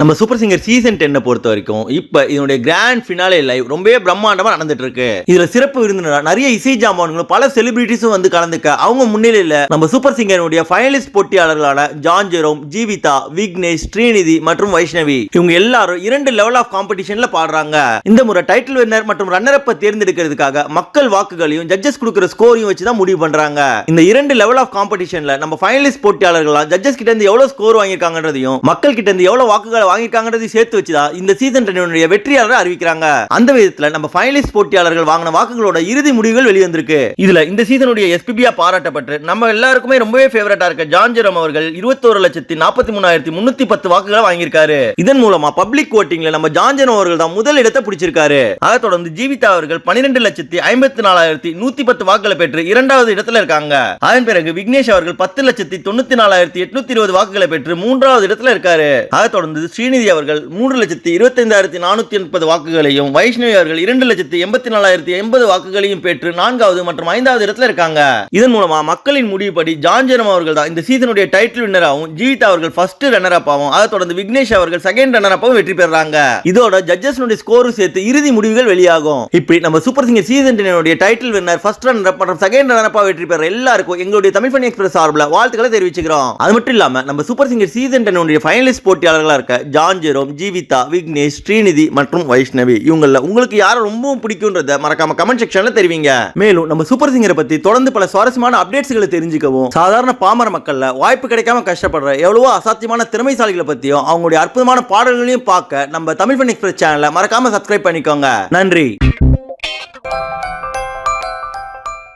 நம்ம super singer season டென்னை பொறுத்த வரைக்கும் இப்போ இதனுடைய கிராண்ட் ஃபினாலே லைவ் ரொம்பவே பிரம்மாண்டமாக நடந்துட்டு இருக்கு இதுல சிறப்பு விருந்தினரா நிறைய இசை ஜாமான்களும் பல செலிபிரிட்டிஸும் வந்து கலந்துக்க அவங்க முன்னிலையில் நம்ம சூப்பர் சிங்கருடைய ஃபைனலிஸ்ட் போட்டியாளர்களான ஜான் ஜெரோம் ஜீவிதா விக்னேஷ் ஸ்ரீநிதி மற்றும் வைஷ்ணவி. இவங்க எல்லாரும் இரண்டு லெவல் ஆஃப் காம்படிஷன்ல பாடுறாங்க. இந்த முறை டைட்டில் வின்னர் மற்றும் ரன்னர் அப்ப தேர்ந்தெடுக்கிறதுக்காக மக்கள் வாக்குகளையும் ஜட்ஜஸ் கொடுக்குற ஸ்கோரையும் வச்சு தான் முடிவு பண்றாங்க. இந்த இரண்டு லெவல் ஆஃப் காம்படிஷன்ல நம்ம ஃபைனலிஸ்ட் போட்டியாளர்களாம் ஜட்ஜஸ் கிட்ட இருந்து எவ்வளவு ஸ்கோர் வாங்கியிருக்காங்கன்றதையும் மக்கள் கிட்ட இருந்து எவ்வளவு வாக்குகளை வாங்கியிருக்காங்கன்றதையும் சேர்த்து வச்சுதான் இந்த சீசன் டென்னுடைய வெற்றியாளரை அறிவிக்கிறாங்க. அந்த விதத்துல நம்ம ஃபைனலிஸ்ட் போட்டியாளர்கள் வாங்கின வாக்குகளோட இறுதி முடிவுகள் வெளிவந்திருக்கு. இதுல இந்த சீசனுடைய எஸ்பிபியா பாராட்டப்பட்டு நம்ம எல்லாருக்குமே ரொம்பவே ஃபேவரட்டா இருக்க ஜான்ஜரம் அவர்கள் இருபத்தோரு லட்சத்தி நாற்பத்தி மூணாயிரத்தி முன்னூத்தி பத்து வாக்குகளை வாங்கியிருக்காரு. இதன் மூலமா பப்ளிக் ஓட்டிங்ல நம்ம ஜான்ஜரம் அவர்கள் தான் முதல் இடத்தை பிடிச்சிருக்காரு. அதை தொடர்ந்து ஜீவிதா அவர்கள் பன்னிரெண்டு லட்சத்தி ஐம்பத்தி நாலாயிரத்தி நூத்தி பத்து வாக்குகளை பெற்று இரண்டாவது இடத்துல இருக்காங்க. அதன் பிறகு விக்னேஷ் அவர்கள் பத்து லட்சத்தி தொண்ணூத்தி நாலாயிரத்தி எட்நூத்தி இருபது வாக்குகளை பெற்று மூன்றாவது இடத்துல இருக்காரு. அதை தொடர்ந்து ஸ்ரீநிதி அவர்கள் மூன்று லட்சத்தி இருபத்தைந்தாயிரத்தி நானூற்றி எண்பது வாக்குகளையும் வைஷ்ணவி அவர்கள் இரண்டு லட்சத்தி எண்பத்தி நாலாயிரத்தி எண்பது வாக்குகளையும் பெற்று நான்காவது மற்றும் ஐந்தாவது இடத்துல இருக்காங்க. இதன் மூலமா மக்களின் முடிவுபடி ஜான்ஜனம் அவர்கள் தான் இந்த சீசனுடைய டைட்டில் வின்னராகவும் ஜீவிதா அவர்கள் ஃபர்ஸ்ட் ரன்னர் அப்பாவும் அதை தொடர்ந்து விக்னேஷ் அவர்கள் செகண்ட் ரன்னர் அப்பாவும் வெற்றி பெறாங்க இதோட ஜட்ஜஸ் ஸ்கோரும் சேர்த்து இறுதி முடிவுகள் வெளியாகும். இப்படி நம்ம சூப்பர் சிங்கர் சீசன் டென்னுடைய டைட்டில் வின்னர் ஃபர்ஸ்ட் ரன்னர் மற்றும் செகண்ட் ரன்னர் அப்பா வெற்றி பெற எல்லாருக்கும் எங்களுடைய தமிழ் பண்ணி எக்ஸ்பிரஸ் சார்பில் வாழ்த்துக்களை தெரிவிச்சுக்கிறோம். அது மட்டும் இல்லாம நம்ம சூப்பர் சிங்கர் சீசன் டென்னுடைய ஃபைனலிஸ்ட் போட்டியாளர்களாக இருக்க ஜான் ஜெரோம் ஜீவிதா விக்னேஷ் ஸ்ரீநிதி மற்றும் வைஷ்ணவி. இவங்கள உங்களுக்கு யாரை ரொம்பவும் பிடிக்கும்ன்றத மறக்காம கமெண்ட் செக்ஷன்ல தெரிவிங்க. மேலும் நம்ம சூப்பர் சிங்கரை பத்தி தொடர்ந்து பல சுவாரஸ்யமான அப்டேட்ஸ்களை தெரிஞ்சுக்கவும் சாதாரண பாமர மக்கள்ல வாய்ப்பு கிடைக்காம கஷ்டப்படுற எவ்வளவோ அசாத்தியமான திறமைசாலிகளை பத்தியும் அவங்களுடைய அற்புதமான பாடல்களையும் பார்க்க நம்ம தமிழ் பண்ணி எக்ஸ்பிரஸ் சேனலை மறக்காம சப்ஸ்கிரைப் பண்ணிக்கோங்க. நன்றி.